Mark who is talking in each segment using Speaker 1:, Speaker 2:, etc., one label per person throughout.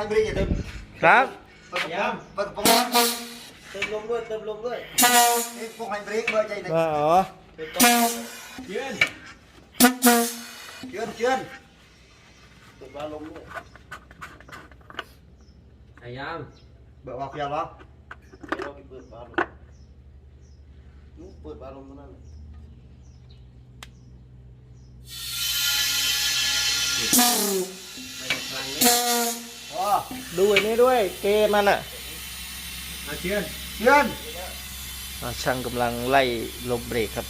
Speaker 1: เรากระโปรงไฮบริดอย่าดึง
Speaker 2: ครับ
Speaker 1: เปิดกระโปรงเปิดกระโปรง
Speaker 3: เติมลมด้วยเติมลมด้วย
Speaker 1: ไอ้กระโปรงไฮบริดเบอร์ใจหนึ่ง
Speaker 2: ว่าอ๋อ
Speaker 3: เติมลม
Speaker 4: เยือน
Speaker 1: เชื่อนเชื่อน
Speaker 3: เติมลมด้วย
Speaker 4: พยายาม
Speaker 1: เบิกว่าเพียงวะ
Speaker 3: เดี๋ยวเราไปเปิดบาลมนู้นเปิดบาลมตรงนั้น
Speaker 4: ไม่ได้พลังเนี่ย
Speaker 1: อ๋อ
Speaker 2: ดูไอ้นี่ด้วย เกมมันอะ
Speaker 4: เอาเชือน
Speaker 1: เชื่อน
Speaker 2: อ่าช่างกำลังไล่ลมเบรกครับ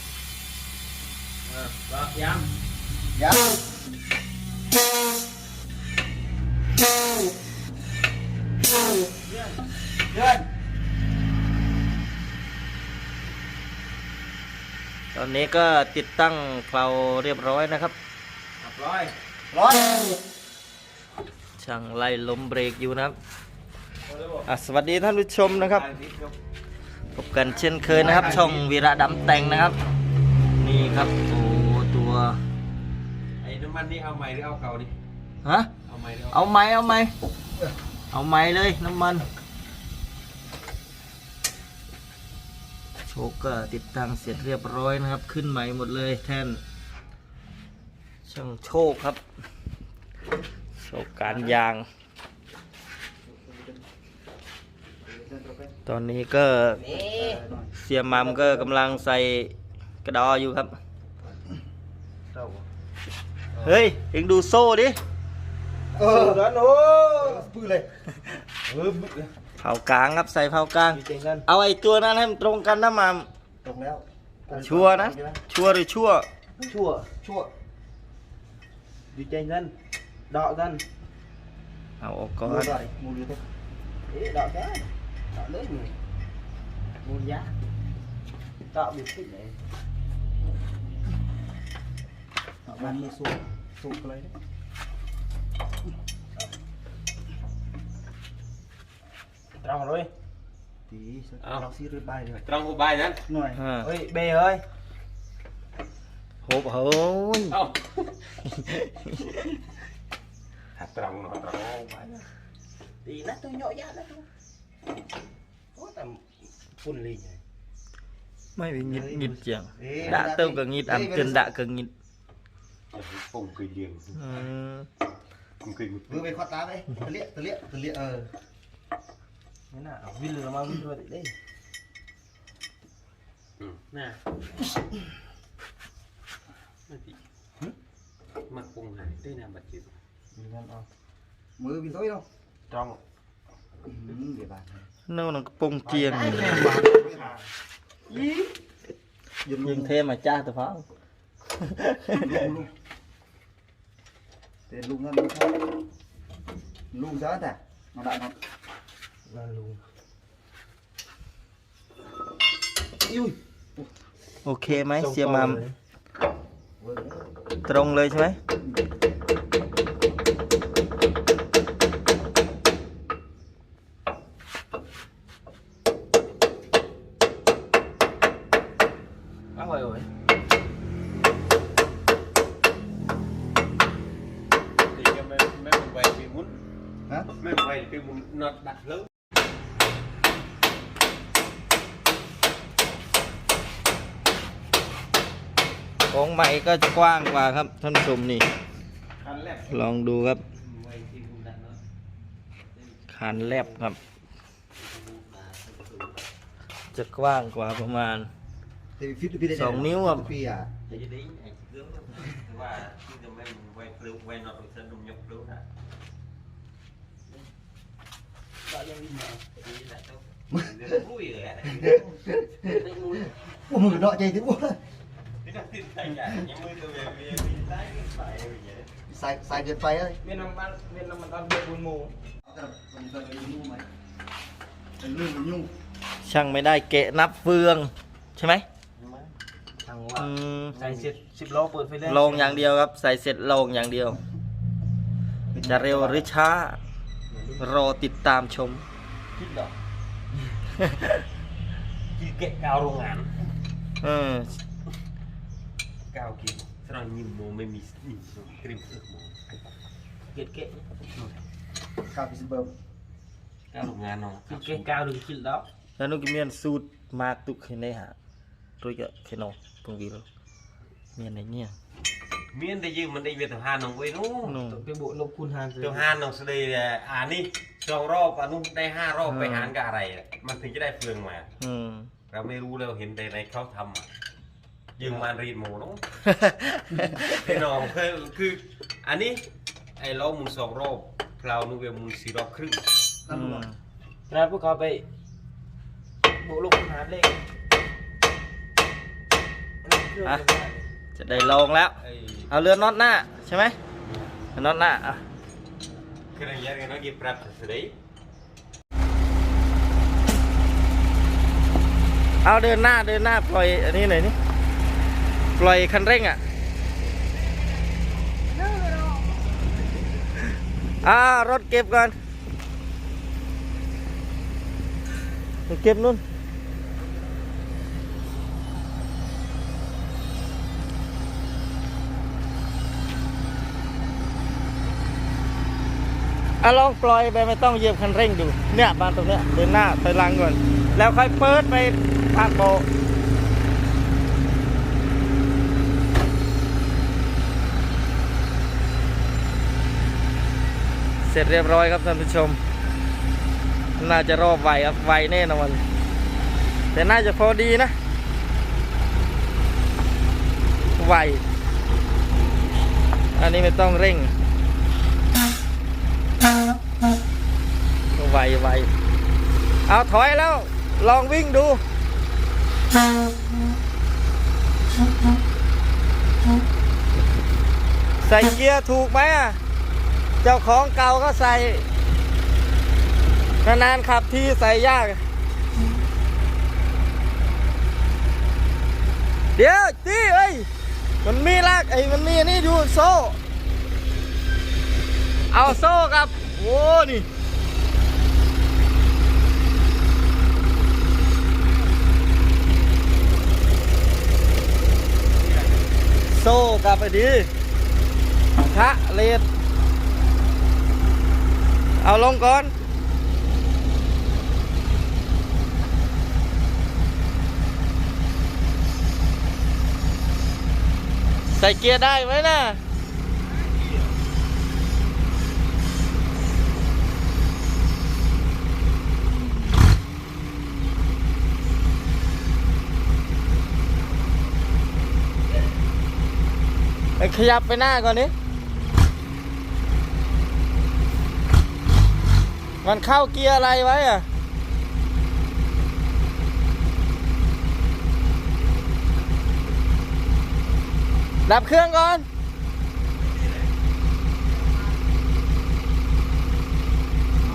Speaker 4: เออก็ย้
Speaker 1: ยังเชื่อน
Speaker 2: ตอนนี้ก็ติดตั้งเพลาเรียบร้อยนะครับำ
Speaker 4: ขับร้อย
Speaker 1: ร้อย
Speaker 2: ช่างไล่ลมเบรกอยู่นะครับอะสวัสดีท่านผู้ชมนะครับ พบกันเช่นเคยนะครับ ช่องวีระดำแต่งนะครับ นี่ครับโอ้ตัว
Speaker 4: ไอ้น้ำมันนี่เอาใหม่หรือเอาเก่าดิ
Speaker 2: ฮะ
Speaker 4: เอาใหม่หรือเอา
Speaker 2: เอาไหมเอาไหมเอาไหมเลยน้ำมันโชคก็ติดตั้งเสร็จเรียบร้อยนะครับ ขึ้นใหม่หมดเลยแทนช่างโชคครับ โชคการยาง ตอนนี้ก็เสียมัมก็กำลังใส่กระดออยู่ครับ เฮ้ย เอ็งดูโซ่ดิ
Speaker 1: เออ
Speaker 3: ร้อนโอ้
Speaker 1: ปื้อเลย
Speaker 3: เออบึกเลย
Speaker 2: เผากลางครับใส่เผากลาง
Speaker 3: ดีใจกัน
Speaker 2: เอาไอ้ตัวนั้นให้มันตรงกันนะมัม
Speaker 1: ตรงแล้ว
Speaker 2: ชัวร์นะ ชัวร์หรือชั่ว
Speaker 3: ชั่ว
Speaker 1: ชั่ว
Speaker 3: ดีใจกันดอกกัน Đọ dân. À, Ảo có Mua rồi, mua được thôi. Đọ cái.
Speaker 1: Đọ lớn người Mua giá. Đọ biệt thích này, Đọ bàn mua xuống Xuống
Speaker 3: lấy đấy. Trong rồi
Speaker 4: Tí, sao xí rồi bay
Speaker 1: rồi. Trong hộp bay
Speaker 2: đấy Rồi,
Speaker 3: ơi, bê ơi.
Speaker 2: Hộp hỡi บเฮ้ย
Speaker 4: เอาหัดตรงหน่อยตรงหัวใบนะ
Speaker 3: thì nó tôi nhỏ ra đó thôi có tầm phun lì này
Speaker 2: ไม่ไปงิดงิดจังดะเต้าก็งิดอ่ำจนดะก็งิด
Speaker 4: อย่าไปปุ่งเคยเลี้ยง
Speaker 2: อืม
Speaker 4: ปุ่งเคยมุด
Speaker 1: มือไปคอตาไปตะเลียตะเลียตะเลียเออ
Speaker 3: thế nào vin lửa mà vin lửa thì đây
Speaker 4: อืมน่าไม่ติ មានអស់មើលវាទុយនោះច
Speaker 1: ង់វាបាននៅក្នុងកំពង់ជាងយីយើង
Speaker 2: យើងធេមកចាស់ទៅផងទេលុងហ្នឹង
Speaker 1: លុង
Speaker 2: សើតាមកដាក់មកដល់លុង
Speaker 1: យូអូខេម៉េចសៀមម៉ាំត្រង់លើឆ្វេះา
Speaker 2: ครับท่านผู้ชมนี่
Speaker 4: คันแรก
Speaker 2: ลองดูครับ
Speaker 4: ไวที่มุนดักเนาะ
Speaker 2: คานแลบครับ จะกว้างกว่าประมาณ
Speaker 1: แต่ฟิตพี่ได้
Speaker 2: สองนิ้วอะ
Speaker 1: พี่อะ
Speaker 4: แต่จะได้ไอ้เรื่องว่าที่จะไม่ไวเปลือกไวนอดหรือสนุมยกเปลือกนะ
Speaker 3: Bảo cho vin nào
Speaker 4: นี่แหละต้องเรื่องรู้อยู่แหละ
Speaker 3: Đấy muốn
Speaker 1: โอ้มือเนาะใจถึงว่า
Speaker 4: ที่ต้องติดใจใหญ่ยังมือตัวเองมีมีไส้ขึ้นไปอย่างเงี้ย
Speaker 1: ใส่ใส่เกินไปเลย
Speaker 3: Bên ông bán Bên ông bán bê buôn mù
Speaker 1: มันจะเป็นยุ่งไหมเป็นเรื่องยุ่ง
Speaker 2: ช่างไม่ได้เกะนับเฟืองใช่ไหม
Speaker 3: Thằng
Speaker 2: อื
Speaker 3: mà
Speaker 2: ม
Speaker 3: Xài xịt xịt lô ปิดไฟแดง
Speaker 2: ลงอย่างเดียวครับ ใส่เสร็จลงอย่างเดียว จะเร็วหรือช้า รอติดตามชม
Speaker 3: คิดดอกจีเกะกาวโรงงาน
Speaker 2: เออ
Speaker 4: ก้าวกินสำหรับยิมโมไม่มีนี่กริมเสือกโม
Speaker 3: เกะเกะ
Speaker 1: กาปิสเบิร์ม
Speaker 4: Các lục ngàn nó.
Speaker 3: cái cái cao đừng chịu đó
Speaker 2: แล้วนุกเมียนสูตรมากตุกขึ้นได้หาตัวก็แค่นอพงวีแล้วเมียนไหนเนี่ย
Speaker 4: Miễn thì dư mình đi về tập hàn nó quên đúng.
Speaker 2: นู่น
Speaker 3: cái bộ lông cun hàn rồi
Speaker 4: Tập hàn nó sẽ đi à ní. Song rộp à nung đây ha rộp phải hàn cả này. Mình thì cái đây phương mà.
Speaker 2: อืม
Speaker 4: เราไม่รู้เราเห็นแต่ในเขาทำอะยิงมารีดหมูเนาะพี่น้องคือคือ อันนี้ ไอ้ล้อหมุนสองรอบเรานูเวลหมุนสี่รอบครึ่ง
Speaker 2: อืม
Speaker 3: ra bữa có bị bộ lông cun hàn lên
Speaker 2: อะ จะได้ลองแล้ว
Speaker 4: ไอ้
Speaker 2: เอาเรือนน็อตหน้าใช่ไหมเรือนน็อตหน้าอะ
Speaker 4: คืออะไรอย่างเงี้ยเนาะยิบปรับสุดเลย
Speaker 2: เอาเดินหน้าเดินหน้าปล่อยอันนี้หน่อยนี่ปล่อยคันเร่งอะอ่ารถเก็บก่อนไปเก็บนู่น อะลองปล่อยไปไม่ต้องเหยียบคันเร่งดู เนี่ยมานตรงเนี้ยเดินหน้าถอยหลังก่อนแล้วค่อยเปิดไปภาคโบเสร็จเรียบร้อยครับท่านผู้ชม น่าจะรอบไวครับไวแน่นอนแต่น่าจะพอดีนะ ไว อันนี้ไม่ต้องเร่ง ไวไวเอาถอยแล้ว ลองวิ่งดูใส่เกียร์ถูกไหมอะ เจ้าของเก่าก็ใส่ นานๆขับที่ใส่ยาก เดี๋ยวจี้เอ้ย มันมีลากไอ้มันมีนนี้อยู่โซ่ เอาโซ่ครับ โอ้นี่โซ่กลับไปดีพระเลดเอาลงก่อนใส่เกียร์ได้ไหมนะ ขยับไปหน้าก่อนนี้มันเข้าเกียร์อะไรไว้อะดับเครื่องก่อน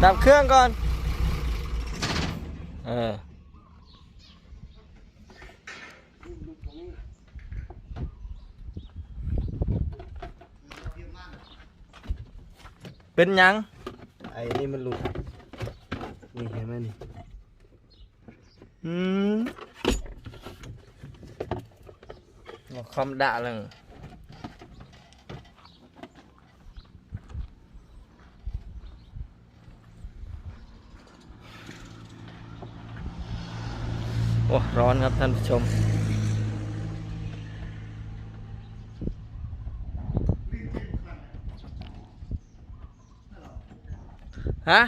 Speaker 2: ดับเครื่องก่อน เออ เป็นหยัง
Speaker 3: ไอ้นี่มันหลุดนี่เห็นไหมนี่
Speaker 2: อืมคอมด่าเลยโอ้ร้อนครับท่านผู้ชม ฮะ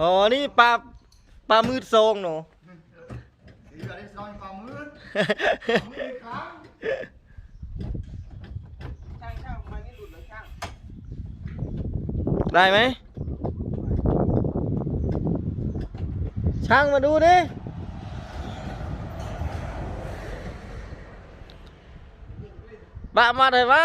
Speaker 2: อ๋อ นี่ปลาปลามืดโซงหนู
Speaker 3: ช่างช่างมันไม่หลุดเลยช่าง
Speaker 2: ได้ไหม ช่างมาดูดิบะมาเลยวะ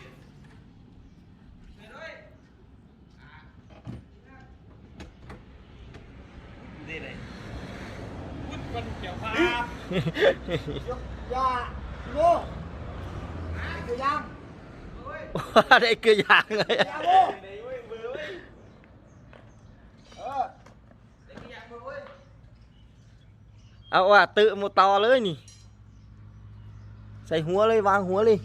Speaker 2: ยกยา
Speaker 3: โลคือยาง
Speaker 2: ว่าได้เกลืออย่างเลย
Speaker 3: ยาโลเออ
Speaker 2: เอาว่า tự một tò เลยนี่ ใส่หัวเลยวางหัวเลย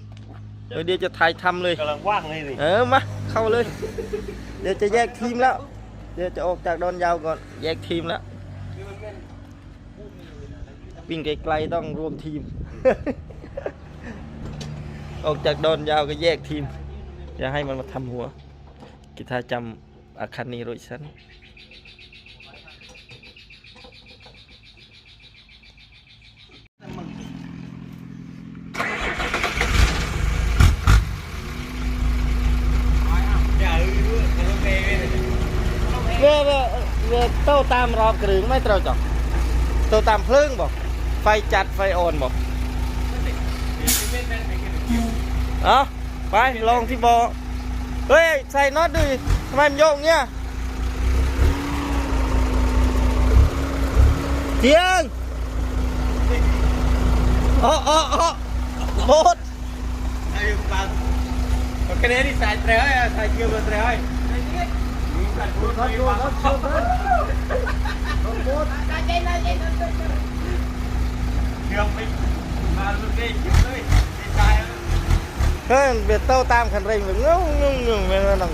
Speaker 2: เดี๋ยวเดี๋ยวจะถ่ายทำเลย
Speaker 4: กำลังว่างเลยนี่
Speaker 2: เออมาเข้าเลย เดี๋ยวจะแยกทีมแล้ว เดี๋ยวจะออกจากดอนยาวก่อน แยกทีมแล้ว วิ่งไกลๆต้องรวมทีม ออกจากดอนยาวก็แยกทีม อย่าให้มันมาทำหัว กิทาจำอาคารนี้โรยสัน
Speaker 4: อย่าเออมันเลย
Speaker 2: เวเวเต้าตามรอบกระดึงไม่เตราจอกโต้าตามเพลิงบอก ไฟจัดไฟอ่อนบอกเอาไปลองที่บอเฮ้ย ใส่น็อตดิทำไมมันโยกเงี้ยเทียงอ๋ออ๋ออ๋อโบด
Speaker 4: Ayo bang. Oke deh di saya treo ya, saya kira buat treo ya. Bukan bukan bukan. Kira pik. Malu deh, gitu. Di saya.
Speaker 2: เฮ้ยเบียดโต้ตามคันเร่งแบบงงงงงไม่รู้นัง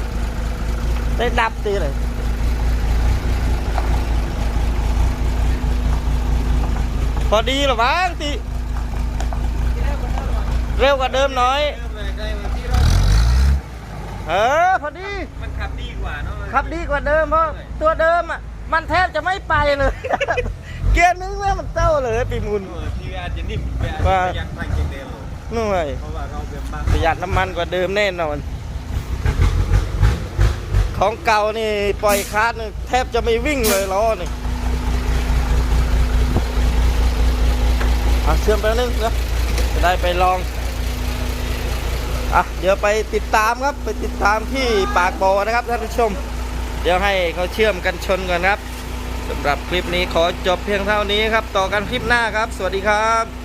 Speaker 2: ได้ดับตีเลยพอดีเหรอบ้างตีเร็วกว่าเดิมหน่อย เออพอดี
Speaker 4: มันขับดีกว่าเนาะ
Speaker 2: ขับดีกว่าเดิมเพราะตัวเดิมอะ มันแทบจะไม่ไปเลย เกียร์นึงแม่มันเต้าเลยปีมุน
Speaker 4: ที่อาจจะนิ่มไปอาจ
Speaker 2: ว่า
Speaker 4: จะยังพังเกเดล
Speaker 2: หน่วย
Speaker 4: เพราะว่าเราเป็นบ้าน
Speaker 2: ประหยัดน้ำมันกว่าเดิมแน่นอน ของเก่านี่ปล่อยคาร์ดนี่แทบจะไม่วิ่งเลยล้อนี่อะเชื่อมไปนึงนะจะได้ไปลองอะเดี๋ยวไปติดตามครับไปติดตามที่ปากบ่อนะครับท่านผู้ชม เดี๋ยวให้เขาเชื่อมกันชนก่อนครับ สำหรับคลิปนี้ขอจบเพียงเท่านี้ครับ ต่อกันคลิปหน้าครับ สวัสดีครับ